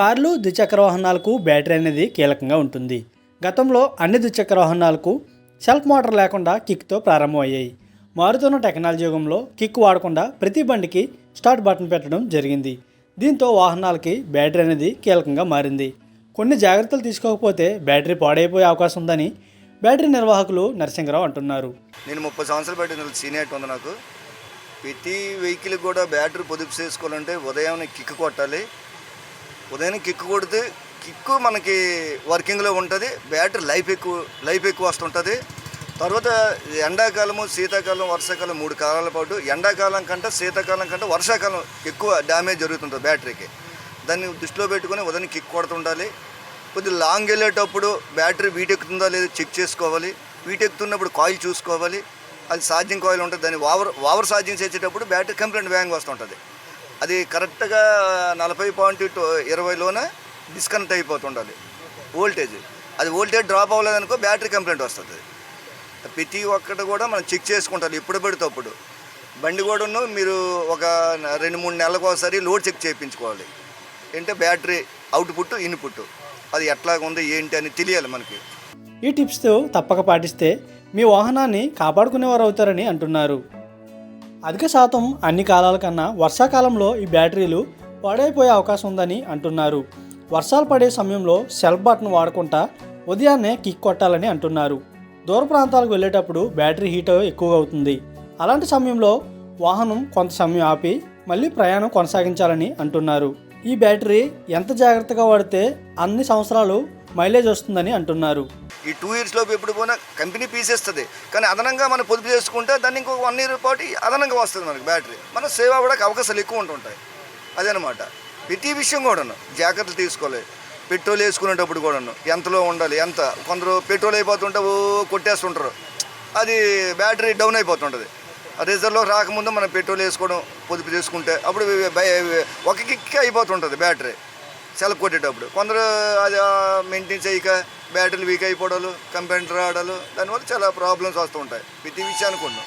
కార్లు ద్విచక్ర వాహనాలకు బ్యాటరీ అనేది కీలకంగా ఉంటుంది. గతంలో అన్ని ద్విచక్ర వాహనాలకు సెల్ఫ్ మోటార్ లేకుండా కిక్తో ప్రారంభమయ్యాయి. మారుతున్న టెక్నాలజీ యుగంలో కిక్ వాడకుండా ప్రతి బండికి స్టార్ట్ బటన్ పెట్టడం జరిగింది. దీంతో వాహనాలకి బ్యాటరీ అనేది కీలకంగా మారింది. కొన్ని జాగ్రత్తలు తీసుకోకపోతే బ్యాటరీ పాడైపోయే అవకాశం ఉందని బ్యాటరీ నిర్వాహకులు నరసింహరావు అంటున్నారు. నేను ముప్పై సంవత్సరాలు పెట్టిన సీనియర్ ఉంది నాకు. ప్రతి వెహికల్ కూడా బ్యాటరీ పొదుపు చేసుకోవాలంటే ఉదయం కిక్ కొట్టాలి ఉదయం కిక్ కొడితే కిక్ మనకి వర్కింగ్లో ఉంటుంది బ్యాటరీ లైఫ్ ఎక్కువ లైఫ్ ఎక్కువ వస్తుంటుంది. తర్వాత ఎండాకాలము శీతాకాలం వర్షాకాలం మూడు కాలాల పాటు ఎండాకాలం కంటే శీతాకాలం కంటే వర్షాకాలం ఎక్కువ డ్యామేజ్ జరుగుతుంటుంది బ్యాటరీకి. దాన్ని దృష్టిలో పెట్టుకొని ఉదయం కిక్ కొడుతుండాలి. కొద్దిగా లాంగ్ వెళ్ళేటప్పుడు బ్యాటరీ వీటెక్కుతుందా లేదా లేదో చెక్ చేసుకోవాలి. వీటెక్కుతున్నప్పుడు కాయిల్ చూసుకోవాలి. అది ఛార్జింగ్ కాయిల్ ఉంటుంది దాన్ని ఓవర్ ఓవర్ ఛార్జింగ్ చేసేటప్పుడు బ్యాటరీ కంప్లైంట్ వేగంగా వస్తుంటుంది. అది కరెక్ట్గా నలభై పాయింట్ టు ఇరవైలోన డిస్కనెక్ట్ అయిపోతుండాలి. వోల్టేజ్ అది వోల్టేజ్ డ్రాప్ అవ్వలేదనుకో బ్యాటరీ కంప్లైంట్ వస్తుంది. ప్రతి ఒక్కటి కూడా మనం చెక్ చేసుకుంటారు ఎప్పుడు పడితే అప్పుడు. బండి కూడాను మీరు ఒక రెండు మూడు నెలలకు ఒకసారి లోడ్ చెక్ చేయించుకోవాలి. ఏంటంటే బ్యాటరీ అవుట్పుట్ ఇన్పుట్ అది ఎట్లాగ ఉంది ఏంటి అని తెలియాలి మనకి. ఈ టిప్స్తో తప్పక పాటిస్తే మీ వాహనాన్ని కాపాడుకునేవారు అవుతారని అంటున్నారు. అధిక శాతం అన్ని కాలాల కన్నా వర్షాకాలంలో ఈ బ్యాటరీలు పాడైపోయే అవకాశం ఉందని అంటున్నారు. వర్షాలు పడే సమయంలో సెల్ఫ్ బటన్ వాడకుండా ఉదయాన్నే కిక్ కొట్టాలని అంటున్నారు. దూర ప్రాంతాలకు వెళ్ళేటప్పుడు బ్యాటరీ హీట్ ఎక్కువగా అవుతుంది అలాంటి సమయంలో వాహనం కొంత సమయం ఆపి మళ్ళీ ప్రయాణం కొనసాగించాలని అంటున్నారు. ఈ బ్యాటరీ ఎంత జాగ్రత్తగా వాడితే అన్ని సంవత్సరాలు మైలేజ్ వస్తుందని అంటున్నారు. ఈ టూ ఇయర్స్ లోపు ఎప్పుడు పోయినా కంపెనీ పీసేస్తుంది. కానీ అదనంగా మనం పొదుపు చేసుకుంటే దాన్ని ఇంకొక వన్ ఇయర్ పాటు అదనంగా వస్తుంది మనకి బ్యాటరీ. మనం సేవ్ అవ్వడానికి అవకాశాలు ఎక్కువ ఉంటుంటాయి. అదనమాట. ప్రతి విషయం కూడాను జాగ్రత్తలు తీసుకోవాలి. పెట్రోల్ వేసుకునేటప్పుడు కూడాను ఎంతలో ఉండాలి ఎంత? కొందరు పెట్రోల్ అయిపోతుంటే ఓ కొట్టేస్తుంటారు. అది బ్యాటరీ డౌన్ అయిపోతుంటుంది. రిజర్వ్లో రాకముందు మనం పెట్రోల్ వేసుకోవడం పొదుపు చేసుకుంటే అప్పుడు బై- ఒక కిక్కి అయిపోతుంటుంది బ్యాటరీ. సెలవు కొట్టేటప్పుడు. కొందరు అది మెయింటైన్ చేయక బ్యాటరీలు వీక్ అయిపోవడాలు కంప్యూటర్ రావడాలు దానివల్ల చాలా ప్రాబ్లమ్స్ వస్తూ ఉంటాయి. ప్రతి విషయానికి ఉన్నాం.